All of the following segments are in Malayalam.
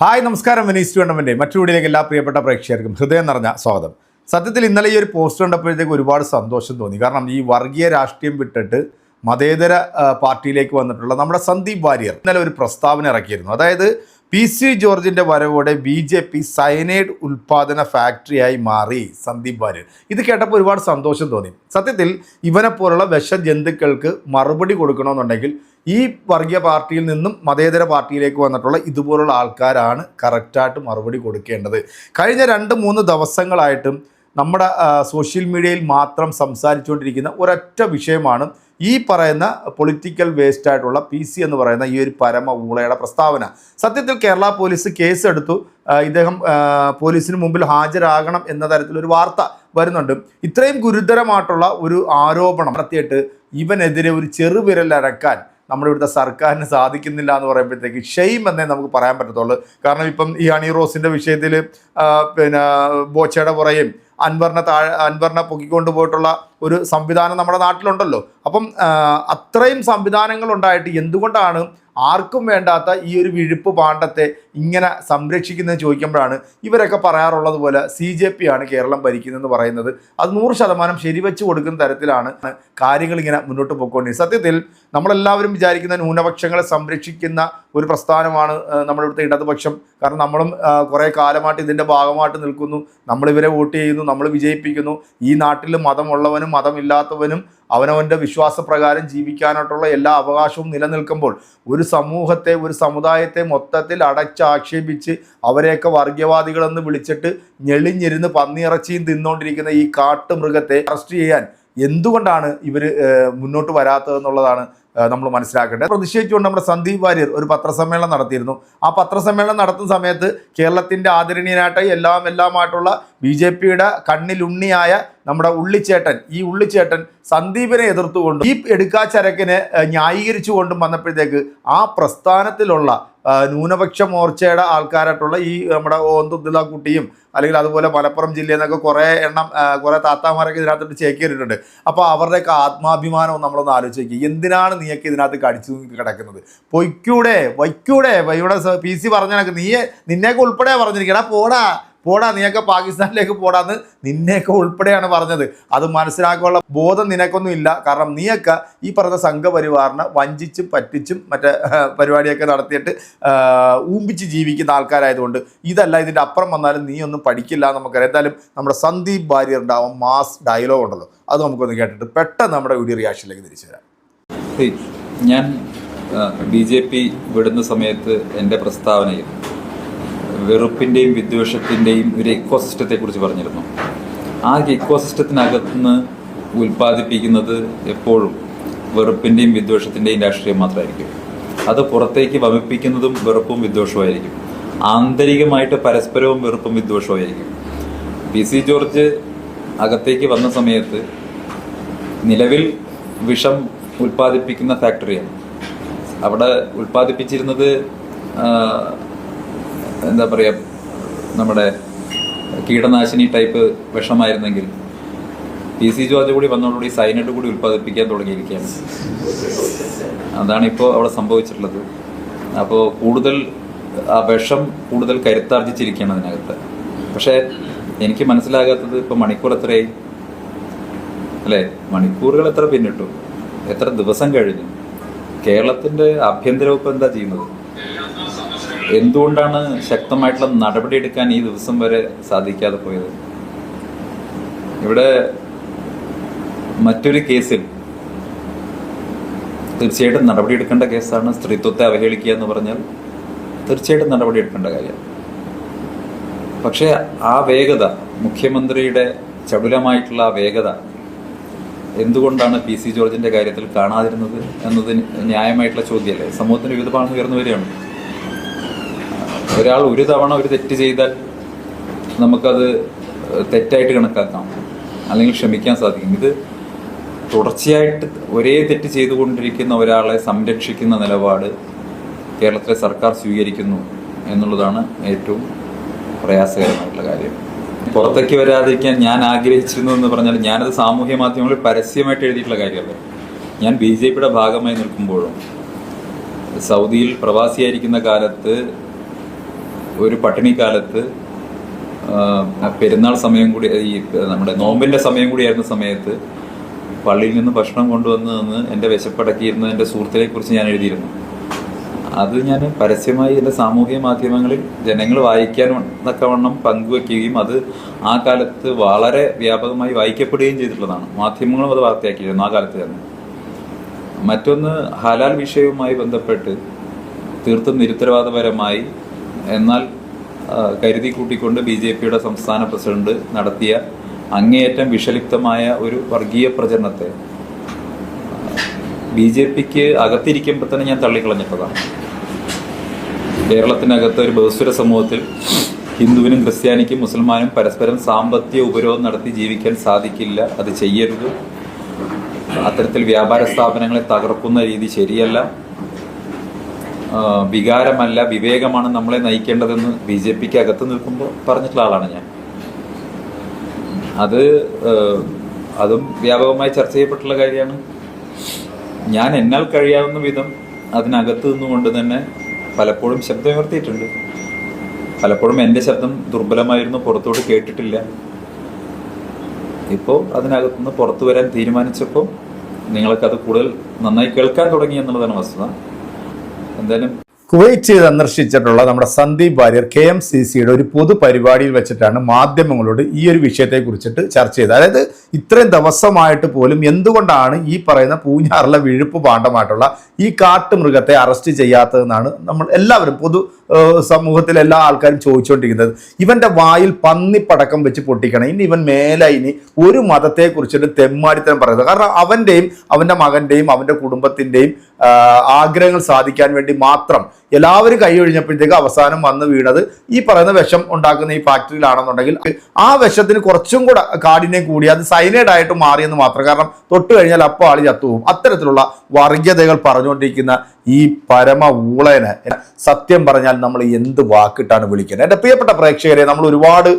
ഹായ് നമസ്കാരം. വിനീസ് ടൂർണമെന്റ് മറ്റു വീഡിയോയിലേക്ക് എല്ലാ പ്രിയപ്പെട്ട പ്രേക്ഷകർക്കും ഹൃദയം നിറഞ്ഞ സ്വാഗതം. സത്യത്തിൽ ഇന്നലെ ഈ ഒരു പോസ്റ്റ് കണ്ടപ്പോഴത്തേക്ക് ഒരുപാട് സന്തോഷം തോന്നി. കാരണം ഈ വർഗീയ രാഷ്ട്രീയം വിട്ടിട്ട് മതേതര പാർട്ടിയിലേക്ക് വന്നിട്ടുള്ള നമ്മുടെ സന്ദീപ് വാര്യർ ഇന്നലെ ഒരു പ്രസ്താവന ഇറക്കിയിരുന്നു. അതായത് പി സി ജോർജിന്റെ വരവോടെ ബി ജെ പി സയനൈഡ് ഉൽപ്പാദന ഫാക്ടറിയായി മാറി സന്ദീപ് വാര്യർ. ഇത് കേട്ടപ്പോൾ ഒരുപാട് സന്തോഷം തോന്നി. സത്യത്തിൽ ഇവനെപ്പോലുള്ള വിഷജന്തുക്കൾക്ക് മറുപടി കൊടുക്കണമെന്നുണ്ടെങ്കിൽ ഈ വർഗീയ പാർട്ടിയിൽ നിന്നും മതേതര പാർട്ടിയിലേക്ക് വന്നിട്ടുള്ള ഇതുപോലുള്ള ആൾക്കാരാണ് കറക്റ്റായിട്ട് മറുപടി കൊടുക്കേണ്ടത്. കഴിഞ്ഞ രണ്ട് മൂന്ന് ദിവസങ്ങളായിട്ടും നമ്മുടെ സോഷ്യൽ മീഡിയയിൽ മാത്രം സംസാരിച്ചുകൊണ്ടിരിക്കുന്ന ഒരൊറ്റ വിഷയമാണ് ഈ പറയുന്ന പൊളിറ്റിക്കൽ വേസ്റ്റ് ആയിട്ടുള്ള പി സി എന്ന് പറയുന്ന ഈ ഒരു പരമ ഊളയുടെ പ്രസ്താവന. സത്യത്തിൽ കേരള പോലീസ് കേസ് എടുത്തു ഇദ്ദേഹം പോലീസിന് മുമ്പിൽ ഹാജരാകണം എന്ന തരത്തിലൊരു വാർത്ത വരുന്നുണ്ട്. ഇത്രയും ഗുരുതരമായിട്ടുള്ള ഒരു ആരോപണം നടത്തിയിട്ട് ഇവനെതിരെ ഒരു ചെറുവിരൽ അരക്കാൻ നമ്മുടെ ഇവിടുത്തെ സർക്കാരിന് സാധിക്കുന്നില്ല എന്ന് പറയുമ്പോഴത്തേക്ക് ഷെയിം എന്നേ നമുക്ക് പറയാൻ പറ്റത്തുള്ളൂ. കാരണം ഇപ്പം ഈ അണി റോസിന്റെ വിഷയത്തിൽ പിന്നെ ബോച്ചയുടെ പുറയും അൻവറിനെ താഴെ അൻവറിനെ പൊക്കിക്കൊണ്ട് പോയിട്ടുള്ള ഒരു സംവിധാനം നമ്മുടെ നാട്ടിലുണ്ടല്ലോ. അപ്പം അത്രയും സംവിധാനങ്ങൾ ഉണ്ടായിട്ട് എന്തുകൊണ്ടാണ് ആർക്കും വേണ്ടാത്ത ഈ ഒരു വിഴുപ്പ് പാണ്ഡത്തെ ഇങ്ങനെ സംരക്ഷിക്കുന്നത് ചോദിക്കുമ്പോഴാണ് ഇവരൊക്കെ പറയാറുള്ളത് പോലെ സി ജെ പി ആണ് കേരളം ഭരിക്കുന്നതെന്ന് പറയുന്നത്. അത് നൂറ് ശതമാനം ശരിവെച്ച് കൊടുക്കുന്ന തരത്തിലാണ് കാര്യങ്ങൾ ഇങ്ങനെ മുന്നോട്ട് പോയിക്കൊണ്ടിരിക്കുന്നത്. സത്യത്തിൽ നമ്മളെല്ലാവരും വിചാരിക്കുന്ന ന്യൂനപക്ഷങ്ങളെ സംരക്ഷിക്കുന്ന ഒരു പ്രസ്ഥാനമാണ് നമ്മുടെ ഇവിടുത്തെ ഇടതുപക്ഷം. കാരണം നമ്മളും കുറേ കാലമായിട്ട് ഇതിന്റെ ഭാഗമായിട്ട് നിൽക്കുന്നു. നമ്മളിവരെ വോട്ട് ചെയ്യുന്നു നമ്മൾ വിജയിപ്പിക്കുന്നു. ഈ നാട്ടിൽ മതമുള്ളവനും മതമില്ലാത്തവനും അവനവന്റെ വിശ്വാസപ്രകാരം ജീവിക്കാനായിട്ടുള്ള എല്ലാ അവകാശവും നിലനിൽക്കുമ്പോൾ ഒരു സമൂഹത്തെ ഒരു സമുദായത്തെ മൊത്തത്തിൽ അടച്ചാക്ഷേപിച്ച് അവരെയൊക്കെ വർഗീയവാദികളെന്ന് വിളിച്ചിട്ട് ഞെളിഞ്ഞിരുന്ന് പന്നിയിറച്ചിയും തിന്നുകൊണ്ടിരിക്കുന്ന ഈ കാട്ടുമൃഗത്തെ അറസ്റ്റ് ചെയ്യാൻ എന്തുകൊണ്ടാണ് ഇവർ മുന്നോട്ട് വരാത്തതെന്നുള്ളതാണ് നമ്മൾ മനസ്സിലാക്കേണ്ടത്. പ്രതിഷേധിച്ചുകൊണ്ട് നമ്മുടെ സന്ദീപ് വാര്യർ ഒരു പത്രസമ്മേളനം നടത്തിയിരുന്നു. ആ പത്രസമ്മേളനം നടത്തുന്ന സമയത്ത് കേരളത്തിന്റെ ആദരണീയനായിട്ട് എല്ലാം എല്ലാമായിട്ടുള്ള ബി ജെ പിയുടെ കണ്ണിലുണ്ണിയായ നമ്മുടെ ഉള്ളിച്ചേട്ടൻ ഈ ഉള്ളിച്ചേട്ടൻ സന്ദീപിനെ എതിർത്തുകൊണ്ട് ഈ എടുക്കാച്ചരക്കിനെ ന്യായീകരിച്ചുകൊണ്ടും വന്നപ്പോഴത്തേക്ക് ആ പ്രസ്ഥാനത്തിലുള്ള ന്യൂനപക്ഷ മോർച്ചയുടെ ആൾക്കാരായിട്ടുള്ള ഈ നമ്മുടെ ഓന്തുദ്ദുല കുട്ടിയും അല്ലെങ്കിൽ അതുപോലെ മലപ്പുറം ജില്ലയിൽ നിന്നൊക്കെ കുറേ എണ്ണം കുറേ താത്താമാരൊക്കെ ഇതിനകത്തോട്ട് ചേക്കേറിയിട്ടുണ്ട്. അപ്പോൾ അവരുടെയൊക്കെ ആത്മാഭിമാനവും നമ്മളൊന്ന് ആലോചിച്ച് നോക്കി എന്തിനാണ് നീയൊക്കെ ഇതിനകത്ത് കടിച്ചു കിടക്കുന്നത്? പൊയ്ക്കൂടെ വയ്ക്കൂടെ ഇവിടെ പി സി പറഞ്ഞ നീയെ നിന്നെയൊക്കെ ഉൾപ്പെടെ പറഞ്ഞിരിക്കടാ പോടാ. പോടാ നീയൊക്കെ പാകിസ്ഥാനിലേക്ക് പോടാന്ന് നിന്നെയൊക്കെ ഉൾപ്പെടെയാണ് പറഞ്ഞത്. അത് മനസ്സിലാക്കാനുള്ള ബോധം നിനക്കൊന്നും ഇല്ല കാരണം നീയൊക്കെ ഈ പറഞ്ഞ സംഘപരിവാറിനെ വഞ്ചിച്ചും പറ്റിച്ചും മറ്റേ പരിപാടിയൊക്കെ നടത്തിയിട്ട് ഊമ്പിച്ച് ജീവിക്കുന്ന ആൾക്കാരായതുകൊണ്ട് ഇതല്ല ഇതിന്റെ അപ്പുറം വന്നാലും നീ ഒന്നും പഠിക്കില്ല നമുക്കറിയാം. എന്തായാലും നമ്മുടെ സന്ദീപ് ഭാര്യ ഉണ്ടാവും മാസ് ഡയലോഗ് ഉണ്ടല്ലോ. അത് നമുക്കൊന്ന് കേട്ടിട്ട് പെട്ടെന്ന് നമ്മുടെ വീഡിയോ റിയാക്ഷനിലേക്ക് തിരിച്ചു വരാം. ഞാൻ ബി ജെ പി വിടുന്ന സമയത്ത് എന്റെ പ്രസ്താവനയിൽ വെറുപ്പിന്റെയും വിദ്വേഷത്തിന്റെയും ഒരു ഇക്കോസിസ്റ്റത്തെ കുറിച്ച് പറഞ്ഞിരുന്നു. ആ ഇക്കോസിസ്റ്റത്തിനകത്ത് നിന്ന് ഉൽപ്പാദിപ്പിക്കുന്നത് എപ്പോഴും വെറുപ്പിന്റെയും വിദ്വേഷത്തിന്റെയും രാഷ്ട്രീയം മാത്രമായിരിക്കും. അത് പുറത്തേക്ക് വമിപ്പിക്കുന്നതും വെറുപ്പും വിദ്വേഷവുമായിരിക്കും ആന്തരികമായിട്ട് പരസ്പരവും വെറുപ്പും വിദ്വേഷവുമായിരിക്കും പി സി ജോർജ് അകത്തേക്ക് വന്ന സമയത്ത് നിലവിൽ വിഷം ഉൽപ്പാദിപ്പിക്കുന്ന ഫാക്ടറിയാണ്. അവിടെ ഉൽപ്പാദിപ്പിച്ചിരുന്നത് എന്താ പറയുക നമ്മുടെ കീടനാശിനി ടൈപ്പ് വിഷമായിരുന്നെങ്കിൽ പി സി ജോർജ് കൂടി വന്നതോടുകൂടി സൈനഡ് കൂടി ഉൽപ്പാദിപ്പിക്കാൻ തുടങ്ങിയിരിക്കുകയാണ്. അതാണ് ഇപ്പോൾ അവിടെ സംഭവിച്ചിട്ടുള്ളത്. അപ്പോൾ കൂടുതൽ ആ വിഷം കൂടുതൽ കരുത്താർജിച്ചിരിക്കുകയാണ് അതിനകത്ത്. പക്ഷേ എനിക്ക് മനസ്സിലാകാത്തത് ഇപ്പോൾ മണിക്കൂർ എത്രയായി? അല്ലേ? മണിക്കൂറുകൾ എത്ര പിന്നിട്ടു? എത്ര ദിവസം കഴിഞ്ഞു? കേരളത്തിന്റെ ആഭ്യന്തര വകുപ്പ് എന്താ ചെയ്യുന്നത്? എന്തുകൊണ്ടാണ് ശക്തമായിട്ടുള്ള നടപടി എടുക്കാൻ ഈ ദിവസം വരെ സാധിക്കാതെ പോയത്? ഇവിടെ മറ്റൊരു കേസിൽ തീർച്ചയായിട്ടും നടപടിയെടുക്കേണ്ട കേസാണ് സ്ത്രീത്വത്തെ അവഹേളിക്കുക എന്ന് പറഞ്ഞാൽ തീർച്ചയായിട്ടും നടപടിയെടുക്കേണ്ട കാര്യം. പക്ഷേ ആ വേഗത മുഖ്യമന്ത്രിയുടെ ചടുലമായിട്ടുള്ള ആ വേഗത എന്തുകൊണ്ടാണ് പി സി ജോർജിന്റെ കാര്യത്തിൽ കാണാതിരുന്നത് എന്നത് ന്യായമായിട്ടുള്ള ചോദ്യമല്ലേ? സമൂഹത്തിന് വിവിധ ഭാഗം ഉയർന്നു വരികയാണ്. ഒരാൾ ഒരു തവണ ഒരു തെറ്റ് ചെയ്താൽ നമുക്കത് തെറ്റായിട്ട് കണക്കാക്കാം. അല്ലെങ്കിൽ ക്ഷമിക്കാൻ സാധിക്കും. ഇത് തുടർച്ചയായിട്ട് ഒരേ തെറ്റ് ചെയ്തുകൊണ്ടിരിക്കുന്ന ഒരാളെ സംരക്ഷിക്കുന്ന നിലപാട് കേരളത്തിലെ സർക്കാർ സ്വീകരിക്കുന്നു എന്നുള്ളതാണ് ഏറ്റവും പ്രയാസകരമായിട്ടുള്ള കാര്യം. പുറത്തേക്ക് വരാതിരിക്കാൻ ഞാൻ ആഗ്രഹിച്ചിരുന്നു എന്ന് പറഞ്ഞാൽ ഞാനത് സാമൂഹ്യ മാധ്യമങ്ങളിൽ പരസ്യമായിട്ട് എഴുതിയിട്ടുള്ള കാര്യമല്ല. ഞാൻ ബി ജെ പിയുടെ ഭാഗമായി നിൽക്കുമ്പോഴും സൗദിയിൽ പ്രവാസിയായിരിക്കുന്ന കാലത്ത് ഒരു പട്ടിണിക്കാലത്ത് പെരുന്നാൾ സമയം കൂടി ഈ നമ്മുടെ നോമ്പിന്റെ സമയം കൂടിയായിരുന്ന സമയത്ത് പള്ളിയിൽ നിന്ന് ഭക്ഷണം കൊണ്ടുവന്ന് നിന്ന് എന്റെ വിശപ്പടക്കിയിരുന്ന എന്റെ സുഹൃത്തിനെ കുറിച്ച് ഞാൻ എഴുതിയിരുന്നു. അത് ഞാൻ പരസ്യമായി എന്റെ സാമൂഹിക മാധ്യമങ്ങളിൽ ജനങ്ങൾ വായിക്കാൻ തക്കവണ്ണം പങ്കുവെക്കുകയും അത് ആ കാലത്ത് വളരെ വ്യാപകമായി വായിക്കപ്പെടുകയും ചെയ്തിട്ടുള്ളതാണ്. മാധ്യമങ്ങളും അത് വാർത്തയാക്കിയിരുന്നു ആ കാലത്ത് തന്നെ. മറ്റൊന്ന് ഹലാൽ വിഷയവുമായി ബന്ധപ്പെട്ട് തീർത്തും നിരുത്തരവാദപരമായി എന്നാൽ കരുതി കൂട്ടിക്കൊണ്ട് ബി ജെ പിയുടെ സംസ്ഥാന പ്രസിഡന്റ് നടത്തിയ അങ്ങേയറ്റം വിഷലിപ്തമായ ഒരു വർഗീയ പ്രചരണത്തെ ബി ജെ പിക്ക് അകത്തിരിക്കുമ്പോൾ തന്നെ ഞാൻ തള്ളിക്കളഞ്ഞിട്ടതാണ് കേരളത്തിനകത്ത് ഒരു ബഹുസ്വര സമൂഹത്തിൽ ഹിന്ദുവിനും ക്രിസ്ത്യാനിക്കും മുസൽമാനും പരസ്പരം സാമ്പത്തിക ഉപരോധം നടത്തി ജീവിക്കാൻ സാധിക്കില്ല അത് ചെയ്യരുത്. അത്തരത്തിൽ വ്യാപാര സ്ഥാപനങ്ങളെ തകർക്കുന്ന രീതി ശരിയല്ല. വികാരമല്ല വിവേകമാണ് നമ്മളെ നയിക്കേണ്ടതെന്ന് ബി ജെ പിക്ക് അകത്ത് നിൽക്കുമ്പോൾ പറഞ്ഞിട്ടുള്ള ആളാണ് ഞാൻ. അത് അതും വ്യാപകമായി ചർച്ച ചെയ്യപ്പെട്ടുള്ള കാര്യമാണ്. ഞാൻ എന്നാൽ കഴിയാവുന്ന വിധം അതിനകത്ത് നിന്നുകൊണ്ട് തന്നെ പലപ്പോഴും ശബ്ദമുയർത്തിയിട്ടുണ്ട് പലപ്പോഴും എന്റെ ശബ്ദം ദുർബലമായിരുന്നു പുറത്തോട്ട് കേട്ടിട്ടില്ല. ഇപ്പോൾ അതിനകത്തുനിന്ന് പുറത്തു വരാൻ തീരുമാനിച്ചപ്പോൾ നിങ്ങൾക്കത് കൂടുതൽ നന്നായി കേൾക്കാൻ തുടങ്ങി എന്നുള്ളതാണ് വസ്തുത. എന്തായാലും കുവൈറ്റ് സന്ദർശിച്ചിട്ടുള്ള നമ്മുടെ Sandeep Warrier K M C സിയുടെ ഒരു പൊതു പരിപാടിയിൽ വെച്ചിട്ടാണ് മാധ്യമങ്ങളോട് ഈ ഒരു വിഷയത്തെ കുറിച്ചിട്ട് ചർച്ച ചെയ്തത്. അതായത് ഇത്രയും ദിവസമായിട്ട് പോലും എന്തുകൊണ്ടാണ് ഈ പറയുന്ന പൂഞ്ഞാറിലെ വിഴുപ്പ് പാണ്ഡമായിട്ടുള്ള ഈ കാട്ടുമൃഗത്തെ അറസ്റ്റ് ചെയ്യാത്തതെന്നാണ് നമ്മൾ എല്ലാവരും പൊതു സമൂഹത്തിലെ എല്ലാ ആൾക്കാരും ചോദിച്ചുകൊണ്ടിരിക്കുന്നത് ഇവന്റെ വായിൽ പന്നിപ്പടക്കം വെച്ച് പൊട്ടിക്കണം. ഇനി ഇവൻ മേലെ ഇനി ഒരു മതത്തെ കുറിച്ചിട്ട് തെമ്മാടിത്തരം പറയുന്നത് കാരണം അവന്റെയും അവന്റെ മകന്റെയും അവന്റെ കുടുംബത്തിന്റെയും ആഗ്രഹങ്ങൾ സാധിക്കാൻ വേണ്ടി മാത്രം എല്ലാവരും കൈയൊഴിഞ്ഞപ്പോഴത്തേക്ക് അവസാനം വന്ന് വീണത് ഈ പറയുന്ന വിഷം ഉണ്ടാക്കുന്ന ഈ ഫാക്ടറിയിലാണെന്നുണ്ടെങ്കിൽ ആ വിഷത്തിന് കുറച്ചും കൂടെ കാഠിന്യം കൂടി അത് സൈനൈഡ് ആയിട്ട് മാറിയെന്ന് മാത്രം. കാരണം തൊട്ട് കഴിഞ്ഞാൽ അപ്പോൾ ആൾ ചത്തുപോകും. അത്തരത്തിലുള്ള വർഗീയതകൾ പറഞ്ഞുകൊണ്ടിരിക്കുന്ന ഈ പരമ ഊളനെ സത്യം പറഞ്ഞാൽ നമ്മൾ എന്ത് വാക്കിട്ടാണ് വിളിക്കുന്നത്? എന്റെ പ്രിയപ്പെട്ട പ്രേക്ഷകരെ നമ്മൾ ഒരുപാട്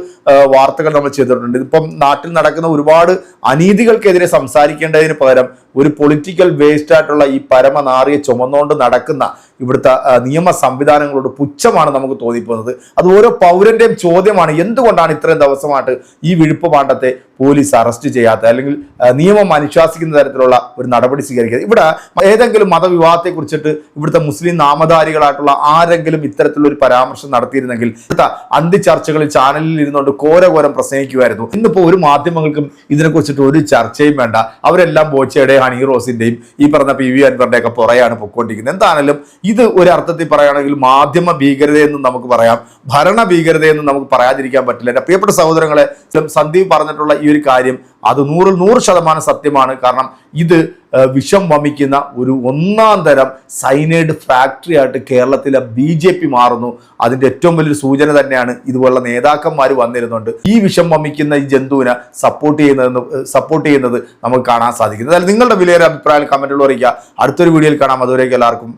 വാർത്തകൾ നമ്മൾ ചെയ്തിട്ടുണ്ട്. ഇപ്പം നാട്ടിൽ നടക്കുന്ന ഒരുപാട് അനീതികൾക്കെതിരെ സംസാരിക്കേണ്ടതിന് പകരം ഒരു പൊളിറ്റിക്കൽ വേസ്റ്റ് ആയിട്ടുള്ള ഈ പരമനാറിയെ ചുമന്നുകൊണ്ട് നടക്കുന്ന ഇവിടുത്തെ നിയമ സംവിധാനങ്ങളോട് പുച്ഛമാണ് നമുക്ക് തോന്നിപ്പോകുന്നത്. അത് ഓരോ പൗരന്റെയും ചോദ്യമാണ്. എന്തുകൊണ്ടാണ് ഇത്രയും ദിവസമായിട്ട് ഈ വിഴുപ്പ് പാണ്ഡത്തെ പോലീസ് അറസ്റ്റ് ചെയ്യാത്ത അല്ലെങ്കിൽ നിയമം അനുശാസിക്കുന്ന തരത്തിലുള്ള ഒരു നടപടി സ്വീകരിക്കുക ഇവിടെ ഏതെങ്കിലും മതവിവാഹത്തെ കുറിച്ചിട്ട് ഇവിടുത്തെ മുസ്ലിം നാമധാരികളായിട്ടുള്ള ആരെങ്കിലും ഇത്തരത്തിലുള്ള ഒരു പരാമർശം നടത്തിയിരുന്നെങ്കിൽ ഇവിടുത്തെ അന്തി ചർച്ചകളിൽ ചാനലിൽ ഇരുന്നുകൊണ്ട് കോരകോരം പ്രസംഗിക്കുമായിരുന്നു. ഇന്നിപ്പോൾ ഒരു മാധ്യമങ്ങൾക്കും ഇതിനെക്കുറിച്ചിട്ട് ഒരു ചർച്ചയും വേണ്ട. അവരെല്ലാം ബോച്ചയുടെയും ഹണി റോസിന്റെയും ഈ പറഞ്ഞ പി വി അൻവറിന്റെ ഒക്കെ പുറയാണ് പൊക്കോണ്ടിരിക്കുന്നത്. എന്താണെങ്കിലും ഇത് ഒരു അർത്ഥത്തിൽ പറയുകയാണെങ്കിൽ മാധ്യമ ഭീകരതയെന്നും നമുക്ക് പറയാം. ഭരണ ഭീകരതയെന്നും നമുക്ക് പറയാതിരിക്കാൻ പറ്റില്ല. എന്റെ പ്രിയപ്പെട്ട സഹോദരങ്ങളെ സന്ദീപ് പറഞ്ഞിട്ടുള്ള ഈ ഒരു കാര്യം അത് നൂറിൽ നൂറ് ശതമാനം സത്യമാണ്. കാരണം ഇത് വിഷം വമിക്കുന്ന ഒരു ഒന്നാം തരം സൈനൈഡ് ഫാക്ടറി ആയിട്ട് കേരളത്തിലെ ബി ജെ പി മാറുന്നു. അതിന്റെ ഏറ്റവും വലിയൊരു സൂചന തന്നെയാണ് ഇതുപോലുള്ള നേതാക്കന്മാർ വന്നിരുന്നുണ്ട്. ഈ വിഷം വമിക്കുന്ന ഈ ജന്തുവിനെ സപ്പോർട്ട് ചെയ്യുന്നതെന്ന് സപ്പോർട്ട് ചെയ്യുന്നത് നമുക്ക് കാണാൻ സാധിക്കും. അതായത് നിങ്ങളുടെ വിലയേറെ അഭിപ്രായം കമന്റുകൾ അറിയിക്കുക. അടുത്തൊരു വീഡിയോയിൽ കാണാം. അതുവരേക്കും എല്ലാവർക്കും